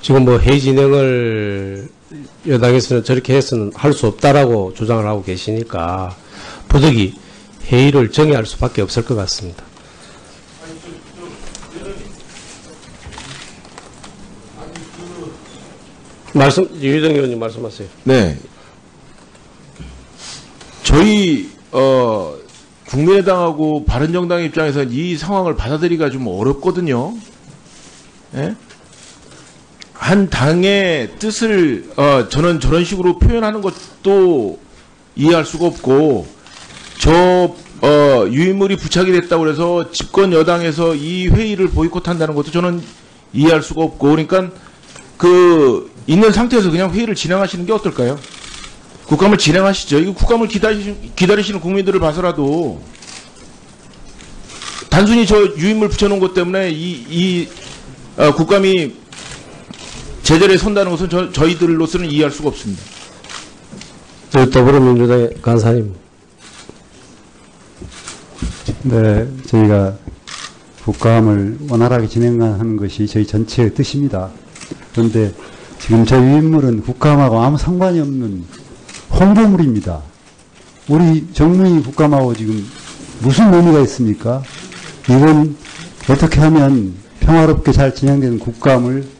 지금 뭐 회의 진행을 여당에서는 저렇게 해서는 할 수 없다라고 주장을 하고 계시니까 부득이 회의를 정의할 수밖에 없을 것 같습니다. 말씀 유희정 의원님 말씀하세요. 네. 저희 어 국민의당하고 바른정당 입장에서 이 상황을 받아들이기가 좀 어렵거든요. 예? 한 당의 뜻을 어 저는 저런 식으로 표현하는 것도 이해할 수가 없고 저 어, 유인물이 부착이 됐다고 그래서 집권 여당에서 이 회의를 보이콧한다는 것도 저는 이해할 수가 없고 그러니까 그 있는 상태에서 그냥 회의를 진행하시는 게 어떨까요? 국감을 진행하시죠. 이거 국감을 기다리시, 기다리시는 국민들을 봐서라도 단순히 저 유인물 붙여놓은 것 때문에 이, 이 어, 국감이 제자리에 선다는 것은 저, 저희들로서는 이해할 수가 없습니다. 저 더불어민주당의 간사님. 네, 저희가 국감을 원활하게 진행하는 것이 저희 전체의 뜻입니다. 그런데 지금 저희 인물은 국감하고 아무 상관이 없는 홍보물입니다. 우리 정무위 국감하고 지금 무슨 의미가 있습니까? 이건 어떻게 하면 평화롭게 잘 진행되는 국감을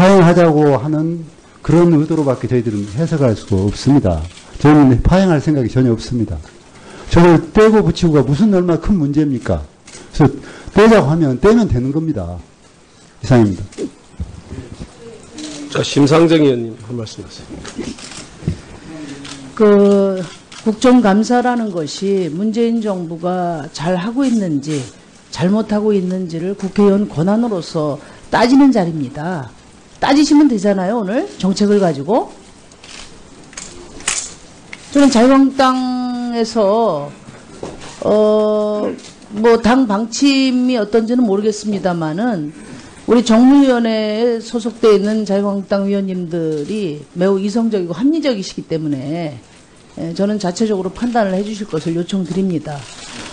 파행하자고 하는 그런 의도로밖에 저희들은 해석할 수가 없습니다. 저는 파행할 생각이 전혀 없습니다. 저걸 떼고 붙이고가 무슨 얼마나 큰 문제입니까? 그래서 떼자고 하면 떼면 되는 겁니다. 이상입니다. 자, 심상정 의원님 한 말씀 하세요. 그 국정감사라는 것이 문재인 정부가 잘 하고 있는지 잘못하고 있는지를 국회의원 권한으로서 따지는 자리입니다. 따지시면 되잖아요, 오늘 정책을 가지고. 저는 자유한국당에서 어, 뭐 당 방침이 어떤지는 모르겠습니다만은 우리 정무위원회에 소속되어 있는 자유한국당 의원님들이 매우 이성적이고 합리적이시기 때문에 예, 저는 자체적으로 판단을 해주실 것을 요청드립니다.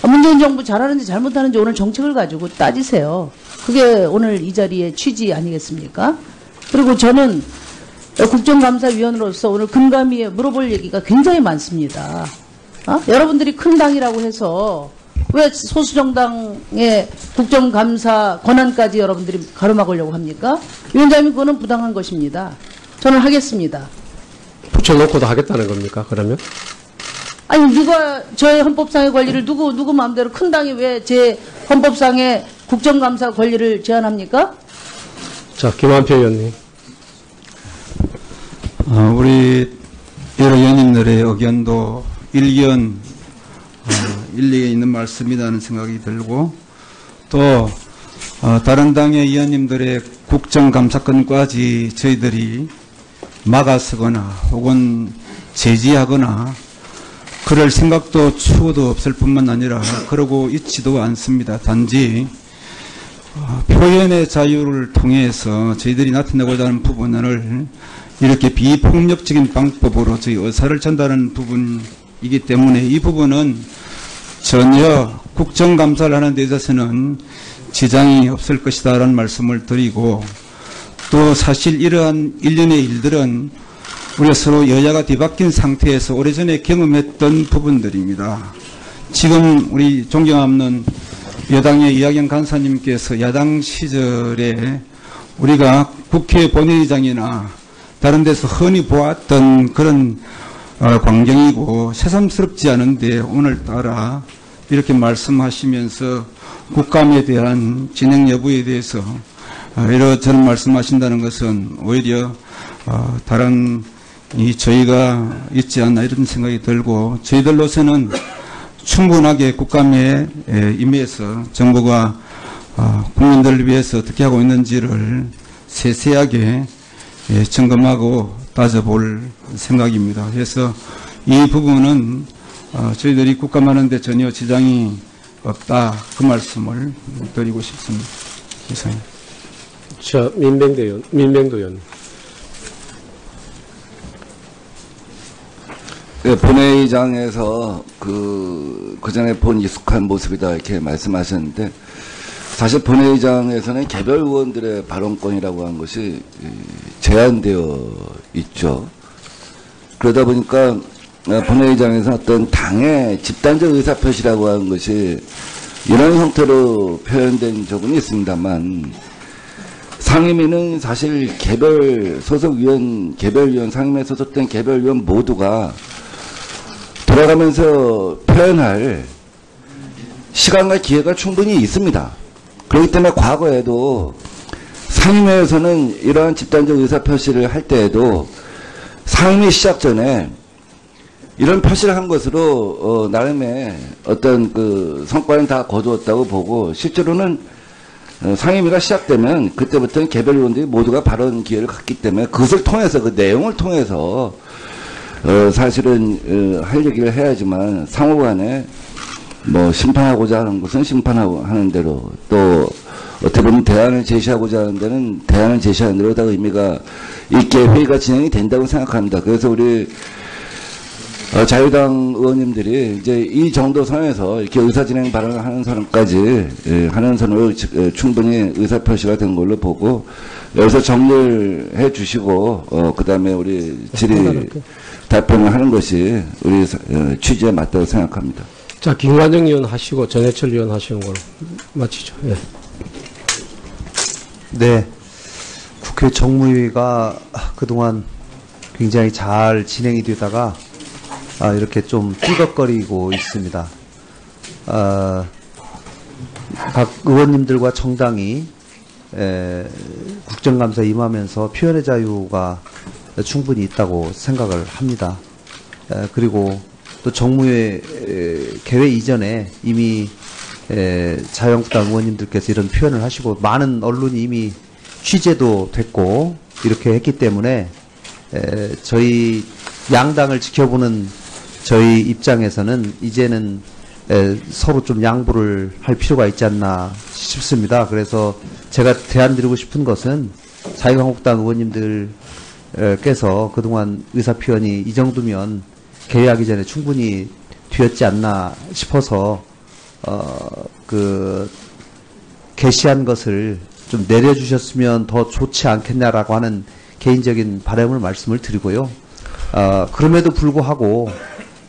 아, 문재인 정부 잘하는지 잘못하는지 오늘 정책을 가지고 따지세요. 그게 오늘 이 자리의 취지 아니겠습니까? 그리고 저는 국정감사위원으로서 오늘 금감위에 물어볼 얘기가 굉장히 많습니다. 어? 여러분들이 큰 당이라고 해서 왜 소수정당의 국정감사 권한까지 여러분들이 가로막으려고 합니까? 위원장님 그거는 부당한 것입니다. 저는 하겠습니다. 붙여놓고도 하겠다는 겁니까, 그러면? 아니 누가 저의 헌법상의 권리를 누구 누구 마음대로 큰 당이 왜 제 헌법상의 국정감사 권리를 제한합니까? 자, 김한표 의원님. 어, 우리 여러 의원님들의 의견도 일견 어, 일리에 있는 말씀이라는 생각이 들고 또 어, 다른 당의 의원님들의 국정감사권까지 저희들이 막아서거나 혹은 제지하거나 그럴 생각도 추호도 없을 뿐만 아니라 그러고 있지도 않습니다. 단지 어, 표현의 자유를 통해서 저희들이 나타내고자 하는 부분을 이렇게 비폭력적인 방법으로 저희 의사를 전달하는 부분이기 때문에 이 부분은 전혀 국정감사를 하는 데 있어서는 지장이 없을 것이다 라는 말씀을 드리고 또 사실 이러한 일련의 일들은 우리가 서로 여야가 뒤바뀐 상태에서 오래전에 경험했던 부분들입니다. 지금 우리 존경하는 여당의 이학영 간사님께서 야당 시절에 우리가 국회 본회의장이나 다른 데서 흔히 보았던 그런 어, 광경이고 새삼스럽지 않은데 오늘따라 이렇게 말씀하시면서 국감에 대한 진행 여부에 대해서 어, 이런저런 말씀하신다는 것은 오히려 어, 다른 이 저희가 있지 않나 이런 생각이 들고 저희들로서는 충분하게 국감에 에, 임해서 정부가 어, 국민들을 위해서 어떻게 하고 있는지를 세세하게 예, 점검하고 따져볼 생각입니다. 그래서 이 부분은 어, 저희들이 국감하는 데 전혀 지장이 없다 그 말씀을 드리고 싶습니다. 이상입니다. 자, 민병대 의원, 민병도 의 네, 본회의장에서 그, 그 전에 본 익숙한 모습이다 이렇게 말씀하셨는데, 사실 본회의장에서는 개별 의원들의 발언권이라고 하는 것이 이, 제한되어 있죠. 그러다 보니까 어, 본회의장에서 어떤 당의 집단적 의사표시라고 하는 것이 이런 형태로 표현된 적은 있습니다만 상임위는 사실 개별 소속위원, 개별위원, 상임위에 소속된 개별위원 모두가 돌아가면서 표현할 시간과 기회가 충분히 있습니다. 그렇기 때문에 과거에도 상임위에서는 이러한 집단적 의사표시를 할 때에도 상임위 시작 전에 이런 표시를 한 것으로 어, 나름의 어떤 그 성과는 다 거두었다고 보고 실제로는 어, 상임위가 시작되면 그때부터는 개별 의원들이 모두가 발언 기회를 갖기 때문에 그것을 통해서 그 내용을 통해서 어, 사실은 어, 할 얘기를 해야지만 상호 간에 뭐 심판하고자 하는 것은 심판하고 하는 대로 또 어떻게 보면 대안을 제시하고자 하는 데는 대안을 제시하는 대로 다 의미가 있게 회의가 진행이 된다고 생각합니다. 그래서 우리 어, 자유당 의원님들이 이제 이 정도 선에서 이렇게 의사진행 발언을 하는 선까지 예, 하는 선으로 지- 예, 충분히 의사표시가 된 걸로 보고 여기서 정리를 해 주시고 어, 그 다음에 우리 질의 답변을 하는 것이 우리 사- 어, 취지에 맞다고 생각합니다. 자, 김관정 의원 하시고 전해철 의원 하시는 걸로 마치죠. 예. 네. 국회 정무위가 그동안 굉장히 잘 진행이 되다가 아, 이렇게 좀 삐걱거리고 있습니다. 아, 각 의원님들과 정당이 에, 국정감사 임하면서 표현의 자유가 충분히 있다고 생각을 합니다. 에, 그리고 또 정무회 에, 개회 이전에 이미 에, 자유한국당 의원님들께서 이런 표현을 하시고 많은 언론이 이미 취재도 됐고 이렇게 했기 때문에 에, 저희 양당을 지켜보는 저희 입장에서는 이제는 에, 서로 좀 양보를 할 필요가 있지 않나 싶습니다. 그래서 제가 대안 드리고 싶은 것은 자유한국당 의원님들 께서 그동안 의사 표현이 이 정도면 개회하기 전에 충분히 되었지 않나 싶어서 어, 그 게시한 것을 좀 내려주셨으면 더 좋지 않겠냐라고 하는 개인적인 바람을 말씀을 드리고요. 어, 그럼에도 불구하고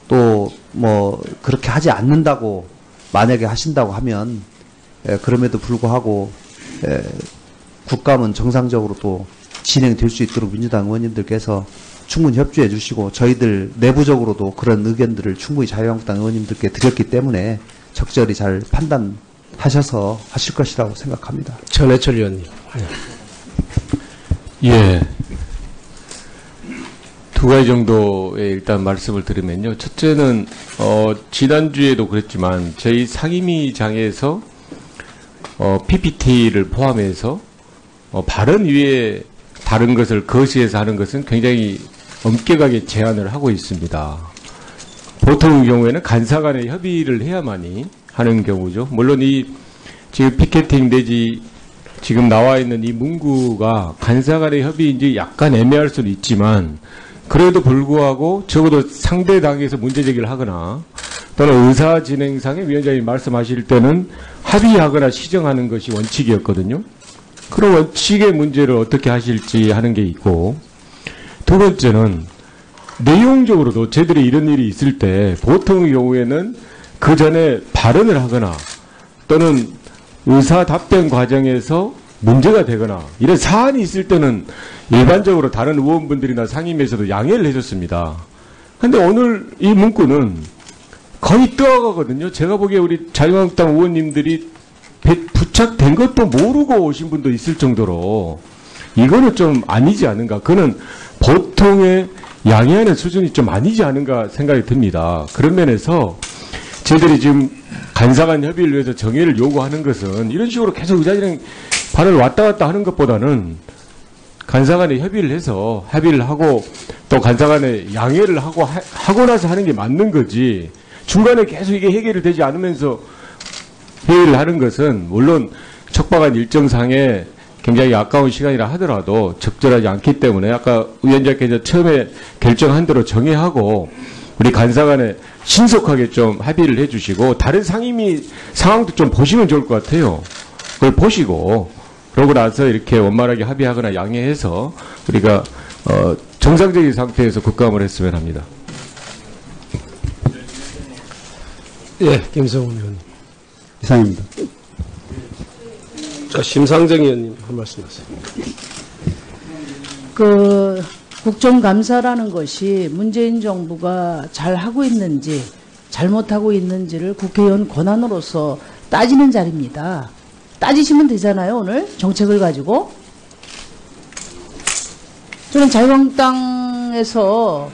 또 뭐 그렇게 하지 않는다고 만약에 하신다고 하면 에, 그럼에도 불구하고 에, 국감은 정상적으로 또 진행될 수 있도록 민주당 의원님들께서 충분히 협조해 주시고 저희들 내부적으로도 그런 의견들을 충분히 자유한국당 의원님들께 드렸기 때문에 적절히 잘 판단하셔서 하실 것이라고 생각합니다. 전해철 의원님. 예. 두 가지 정도의 일단 말씀을 드리면요. 첫째는, 어, 지난주에도 그랬지만, 저희 상임위장에서, 어, PPT를 포함해서, 어, 발언 위에 다른 것을 거시해서 하는 것은 굉장히 엄격하게 제한을 하고 있습니다. 보통 경우에는 간사 간의 협의를 해야만이 하는 경우죠. 물론 이, 지금 피켓팅 내지 지금 나와 있는 이 문구가 간사 간의 협의인지 약간 애매할 수는 있지만 그래도 불구하고 적어도 상대 당에서 문제 제기를 하거나 또는 의사 진행상의 위원장이 말씀하실 때는 합의하거나 시정하는 것이 원칙이었거든요. 그런 원칙의 문제를 어떻게 하실지 하는 게 있고 두 번째는 내용적으로도 저희들이 이런 일이 있을 때 보통의 경우에는 그 전에 발언을 하거나 또는 의사 답변 과정에서 문제가 되거나 이런 사안이 있을 때는 일반적으로 다른 의원분들이나 상임위에서도 양해를 해줬습니다. 근데 오늘 이 문구는 거의 떠가거든요. 제가 보기에 우리 자유한국당 의원님들이 배- 부착된 것도 모르고 오신 분도 있을 정도로 이거는 좀 아니지 않은가. 그는 보통의 양해하는 수준이 좀 아니지 않은가 생각이 듭니다. 그런 면에서 저희들이 지금 간사간 협의를 위해서 정의를 요구하는 것은 이런 식으로 계속 의사진행 발언을 왔다 갔다 하는 것보다는 간사간에 협의를 해서 합의를 하고 또 간사간에 양해를 하고 하, 하고 나서 하는 게 맞는 거지 중간에 계속 이게 해결이 되지 않으면서 회의를 하는 것은 물론 촉박한 일정상에 굉장히 아까운 시간이라 하더라도 적절하지 않기 때문에 아까 위원장께서 처음에 결정한 대로 정의하고 우리 간사 간에 신속하게 좀 합의를 해주시고 다른 상임위 상황도 좀 보시면 좋을 것 같아요. 그걸 보시고 그러고 나서 이렇게 원만하게 합의하거나 양해해서 우리가 어, 정상적인 상태에서 국감을 했으면 합니다. 예, 김성훈 의원님. 이상입니다. 자, 심상정 의원님 한 말씀 하세요. 그 국정감사라는 것이 문재인 정부가 잘 하고 있는지 잘못하고 있는지를 국회의원 권한으로서 따지는 자리입니다. 따지시면 되잖아요, 오늘 정책을 가지고. 저는 자유한국당에서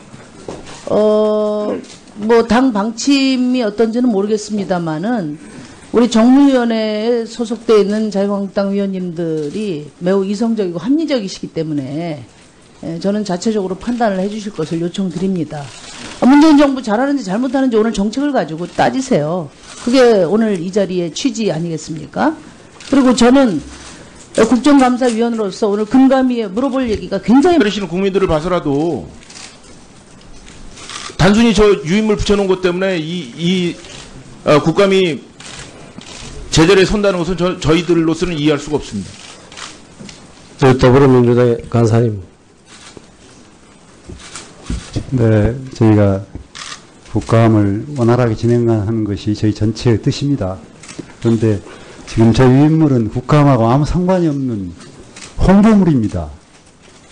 어, 뭐 당 방침이 어떤지는 모르겠습니다만은 우리 정무위원회에 소속돼 있는 자유한국당 위원님들이 매우 이성적이고 합리적이시기 때문에 예, 저는 자체적으로 판단을 해주실 것을 요청드립니다. 아, 문재인 정부 잘하는지 잘못하는지 오늘 정책을 가지고 따지세요. 그게 오늘 이 자리의 취지 아니겠습니까? 그리고 저는 국정감사위원으로서 오늘 금감위에 물어볼 얘기가 굉장히 그러시는 국민들을 봐서라도 단순히 저 유인물 붙여놓은 것 때문에 이, 이 어, 국감이 제자리에 선다는 것은 저, 저희들로서는 이해할 수가 없습니다. 저 더불어민주당의 간사님. 네, 저희가 국감을 원활하게 진행하는 것이 저희 전체의 뜻입니다. 그런데 지금 저희 인물은 국감하고 아무 상관이 없는 홍보물입니다.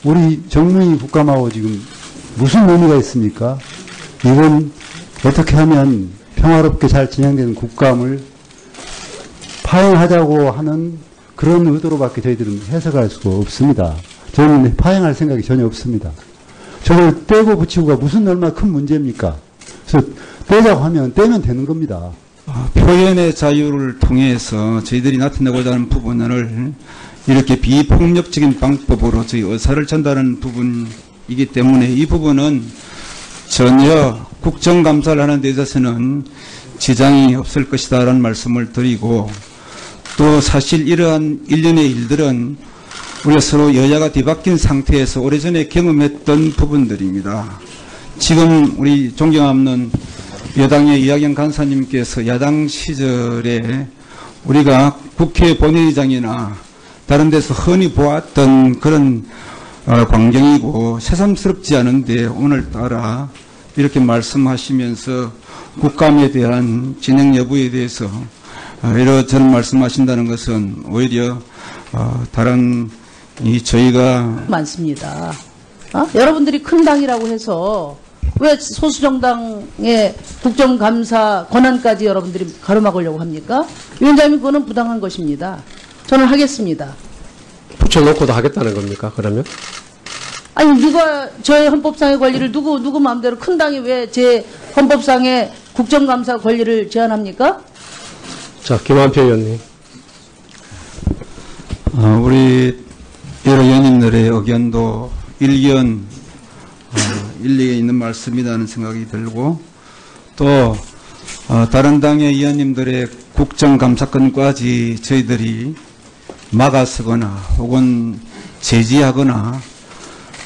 우리 정무위 국감하고 지금 무슨 의미가 있습니까? 이건 어떻게 하면 평화롭게 잘 진행되는 국감을 파행하자고 하는 그런 의도로밖에 저희들은 해석할 수가 없습니다. 저는 파행할 생각이 전혀 없습니다. 저걸 떼고 붙이고가 무슨 얼마나 큰 문제입니까? 그래서 떼자고 하면 떼면 되는 겁니다. 어, 표현의 자유를 통해서 저희들이 나타내고자 하는 부분을 이렇게 비폭력적인 방법으로 저희 의사를 전달하는 부분이기 때문에 이 부분은 전혀 국정감사를 하는 데 있어서는 지장이 없을 것이다라는 말씀을 드리고 또 사실 이러한 일련의 일들은 우리가 서로 여야가 뒤바뀐 상태에서 오래전에 경험했던 부분들입니다. 지금 우리 존경하는 여당의 이학영 간사님께서 야당 시절에 우리가 국회 본회의장이나 다른 데서 흔히 보았던 그런 어, 광경이고 새삼스럽지 않은데 오늘따라 이렇게 말씀하시면서 국감에 대한 진행 여부에 대해서 어, 이러 저런 말씀하신다는 것은 오히려 어, 다른 이 저희가 많습니다. 어? 여러분들이 큰 당이라고 해서 왜 소수정당의 국정감사 권한까지 여러분들이 가로막으려고 합니까? 위원장님 그거는 부당한 것입니다. 저는 하겠습니다. 붙여놓고도 하겠다는 겁니까, 그러면? 아니 누가 저의 헌법상의 권리를 누구 누구 마음대로 큰 당이 왜 제 헌법상의 국정감사 권리를 제한합니까? 자, 김한표 의원님. 어, 우리 여러 의원님들의 의견도 일견 어, 일리가 있는 말씀이라는 생각이 들고 또 어, 다른 당의 의원님들의 국정감사권까지 저희들이 막아서거나 혹은 제지하거나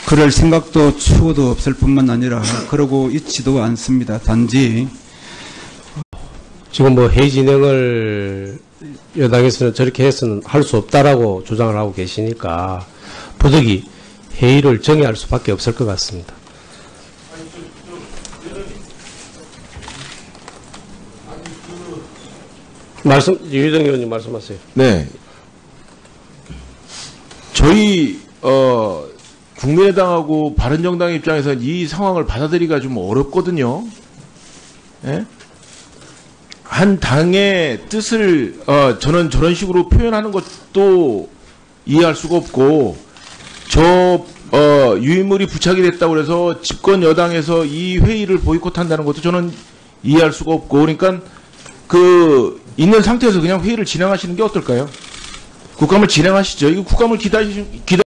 그럴 생각도 추호도 없을 뿐만 아니라 그러고 있지도 않습니다. 단지 지금 뭐 회의 진행을 여당에서는 저렇게 해서는 할 수 없다라고 주장을 하고 계시니까 부득이 회의를 정의할 수밖에 없을 것 같습니다. 말씀 유희정 의원님 말씀하세요. 네. 저희 어 국민의당하고 바른정당 입장에서는 이 상황을 받아들이기가 좀 어렵거든요. 예? 한 당의 뜻을 어 저는 저런 식으로 표현하는 것도 이해할 수가 없고 저 어, 유인물이 부착이 됐다고 그래서 집권 여당에서 이 회의를 보이콧한다는 것도 저는 이해할 수가 없고 그러니까 그 있는 상태에서 그냥 회의를 진행하시는 게 어떨까요? 국감을 진행하시죠. 이거 국감을 기다리시 기다